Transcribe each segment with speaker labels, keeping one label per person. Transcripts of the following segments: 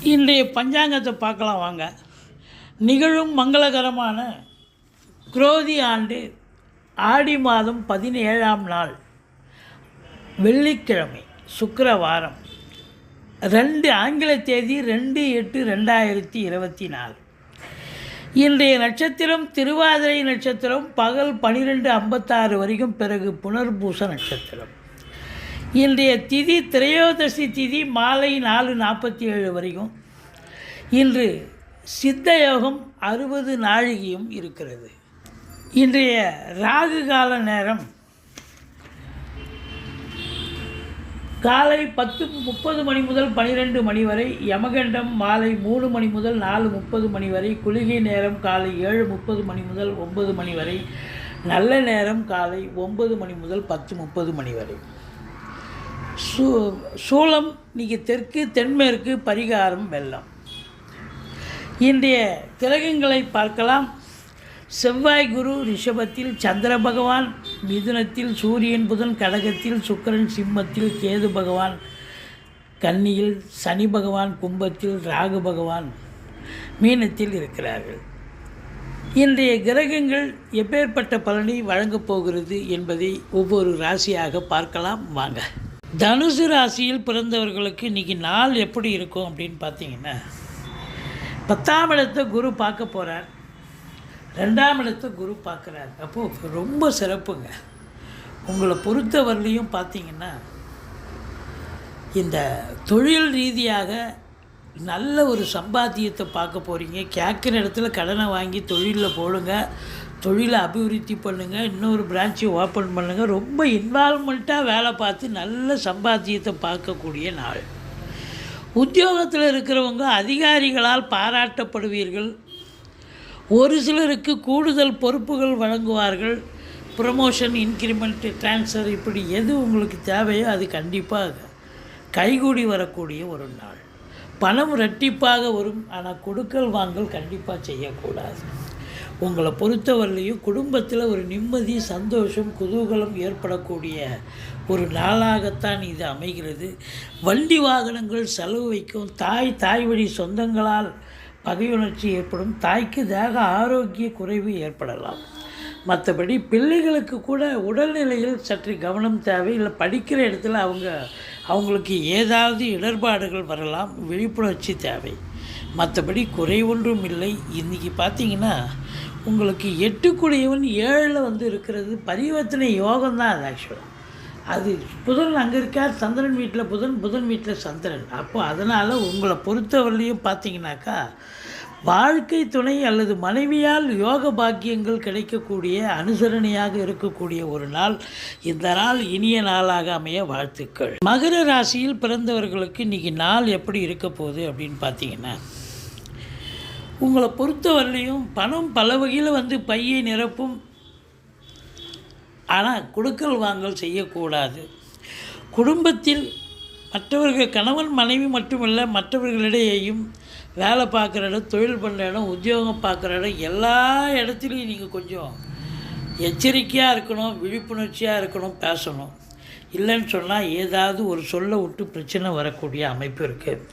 Speaker 1: இன்றைய பஞ்சாங்கத்தை பார்க்கலாம் வாங்க. நிகழும் மங்களகரமான குரோதி ஆண்டு ஆடி மாதம் பதினேழாம் நாள். வெள்ளிக்கிழமை சுக்கரவாரம். ரெண்டு ஆங்கில தேதி ரெண்டு எட்டு ரெண்டாயிரத்தி இருபத்தி நாலு. இன்றைய நட்சத்திரம் திருவாதிரை நட்சத்திரம் பகல் பனிரெண்டு ஐம்பத்தாறு வரைக்கும் பிறகு புனர்பூச நட்சத்திரம். இன்றைய திதி திரையோதசி திதி மாலை நாலு நாற்பத்தி ஏழு வரைக்கும் இன்று சித்த யோகம் அறுபது நாழிகையும் இருக்கிறது. இன்றைய ராகு கால நேரம் காலை பத்து முப்பது மணி முதல் பனிரெண்டு மணி வரை யமகண்டம் மாலை மூணு மணி முதல் நாலு முப்பது மணி வரை குளிகை நேரம் காலை ஏழு முப்பது மணி முதல் ஒன்பது மணி வரை நல்ல நேரம் காலை ஒன்பது மணி முதல் பத்து முப்பது மணி வரை. சூ சூளம் இன்றைக்கி தெற்கு தென்மேற்கு பரிகாரம் வெள்ளம். இன்றைய கிரகங்களை பார்க்கலாம். செவ்வாய் குரு ரிஷபத்தில் சந்திர பகவான் மிதுனத்தில் சூரியன் புதன் கடகத்தில் சுக்கிரன் சிம்மத்தில் கேது பகவான் கன்னியில் சனி பகவான் கும்பத்தில் ராகு பகவான் மீனத்தில் இருக்கிறார்கள். இன்றைய கிரகங்கள் எப்பேற்பட்ட பலனை வழங்கப் போகிறது என்பதை ஒவ்வொரு ராசியாக பார்க்கலாம். வாங்க. தனுசு ராசியில் பிறந்தவர்களுக்கு இன்றைக்கி நாள் எப்படி இருக்கும் அப்படின்னு பார்த்தீங்கன்னா பத்தாம் இடத்தை குரு பார்க்க போகிறார் ரெண்டாம் இடத்தை குரு பார்க்குறார். அப்போது ரொம்ப சிறப்புங்க. உங்களை பொறுத்தவரையிலையும் பார்த்தீங்கன்னா இந்த தொழில் ரீதியாக நல்ல ஒரு சம்பாத்தியத்தை பார்க்க போகிறீங்க கேட்குற இடத்துல கடனை வாங்கி தொழிலில் போடுங்க. தொழிலை அபிவிருத்தி பண்ணுங்கள் இன்னொரு பிரான்ச்சை ஓப்பன் பண்ணுங்கள் ரொம்ப இன்வால்மெண்ட்டாக வேலை பார்த்து நல்ல சம்பாத்தியத்தை பார்க்கக்கூடிய நாள். உத்தியோகத்தில் இருக்கிறவங்க அதிகாரிகளால் பாராட்டப்படுவீர்கள். ஒரு சிலருக்கு கூடுதல் பொறுப்புகள் வழங்குவார்கள். ப்ரமோஷன் இன்க்ரிமெண்ட் ட்ரான்ஸ்ஃபர் இப்படி எது உங்களுக்கு தேவையோ அது கண்டிப்பாக கைகூடி வரக்கூடிய ஒரு நாள். பணம் ரெட்டிப்பாக வரும் ஆனால் கொடுக்கல் வாங்கல் கண்டிப்பாக செய்யக்கூடாது. உங்களை பொறுத்தவரையிலையும் குடும்பத்தில் ஒரு நிம்மதி சந்தோஷம் குதூகலம் ஏற்படக்கூடிய ஒரு நாளாகத்தான் இது அமைகிறது. வண்டி வாகனங்கள் செலவு வைக்கும் தாய் தாய் வழி சொந்தங்களால் பகையுணர்ச்சி ஏற்படும் தாய்க்கு தேக ஆரோக்கிய குறைவு ஏற்படலாம். மற்றபடி பிள்ளைகளுக்கு கூட உடல்நிலையில் சற்று கவனம் தேவை. இல்லை படிக்கிற இடத்துல அவங்க அவங்களுக்கு ஏதாவது இடர்பாடுகள் வரலாம் விழிப்புணர்ச்சி தேவை. மற்றபடி குறை ஒன்றும் இல்லை. இன்றைக்கி பார்த்தீங்கன்னா உங்களுக்கு எட்டுக்குடையவன் ஏழில் வந்து இருக்கிறது பரிவர்த்தனை யோகம் தான் அது ஆக்சுவலாக அது புதன் அங்கே இருக்கார் சந்திரன் வீட்டில் புதன் புதன் வீட்டில் சந்திரன். அப்போ அதனால் உங்களை பொறுத்தவரையிலையும் பார்த்தீங்கன்னாக்கா வாழ்க்கை துணை அல்லது மனைவியால் யோக பாக்கியங்கள் கிடைக்கக்கூடிய அனுசரணையாக இருக்கக்கூடிய ஒரு நாள். இந்த நாள் இனிய நாளாக அமைய வாழ்த்துக்கள். மகர ராசியில் பிறந்தவர்களுக்கு இன்றைக்கி நாள் எப்படி இருக்க போகுது அப்படின்னு பார்த்தீங்கன்னா உங்களை பொறுத்தவரையிலையும் பணம் பல வகையில் வந்து பையை நிரப்பும். ஆனால் கொடுக்கல் வாங்கல் செய்யக்கூடாது. குடும்பத்தில் மற்றவர்கள் கணவன் மனைவி மட்டுமல்ல மற்றவர்களிடையேயும் வேலை பார்க்குற இடம் தொழில் பண்ணுற இடம் உத்தியோகம் பார்க்குற இடம் எல்லா இடத்துலையும் நீங்கள் கொஞ்சம் எச்சரிக்கையாக இருக்கணும் விழிப்புணர்ச்சியாக இருக்கணும் பேசணும். இல்லைன்னு சொன்னால் ஏதாவது ஒரு சொல்ல விட்டு பிரச்சனை வரக்கூடிய அமைப்பு இருக்குது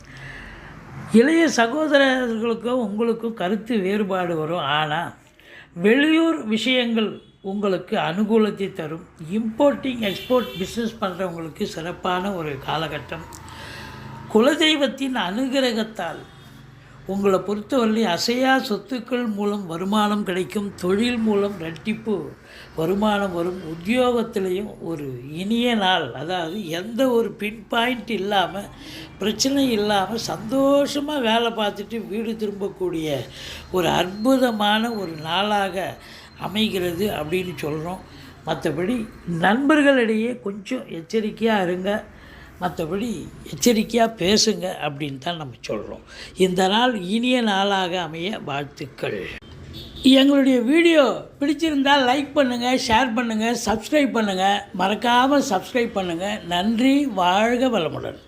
Speaker 1: இளைய சகோதரர்களுக்கும் உங்களுக்கும் கருத்து வேறுபாடு வரும். ஆனால் வெளியூர் விஷயங்கள் உங்களுக்கு அனுகூலத்தை தரும். இம்போர்ட்டிங் எக்ஸ்போர்ட் பிஸ்னஸ் பண்ணுறவங்களுக்கு சிறப்பான ஒரு காலகட்டம். குலதெய்வத்தின் அனுகிரகத்தால் உங்களை பொறுத்தவரையிலையும் அசையா சொத்துக்கள் மூலம் வருமானம் கிடைக்கும் தொழில் மூலம் ரெட்டிப்பு வருமானம் வரும் உத்தியோகத்திலையும் ஒரு இனிய நாள். அதாவது எந்த ஒரு பின் பாயிண்ட் இல்லாமல் பிரச்சனை இல்லாமல் சந்தோஷமாக வேலை பார்த்துட்டு வீடு திரும்பக்கூடிய ஒரு அற்புதமான ஒரு நாளாக அமைகிறது அப்படின்னு சொல்கிறோம் மற்றபடி நண்பர்களிடையே கொஞ்சம் எச்சரிக்கையாக இருங்க. மற்றபடி எச்சரிக்கையாக பேசுங்க அப்படின்னு தான் நம்ம சொல்கிறோம் இந்த நாள் இனிய நாளாக அமைய வாழ்த்துக்கள். எங்களுடைய வீடியோ பிடிச்சிருந்தால் லைக் பண்ணுங்கள் ஷேர் பண்ணுங்கள் சப்ஸ்கிரைப் பண்ணுங்கள் மறக்காமல் சப்ஸ்கிரைப் பண்ணுங்கள் நன்றி வாழ்க வளமுடன்.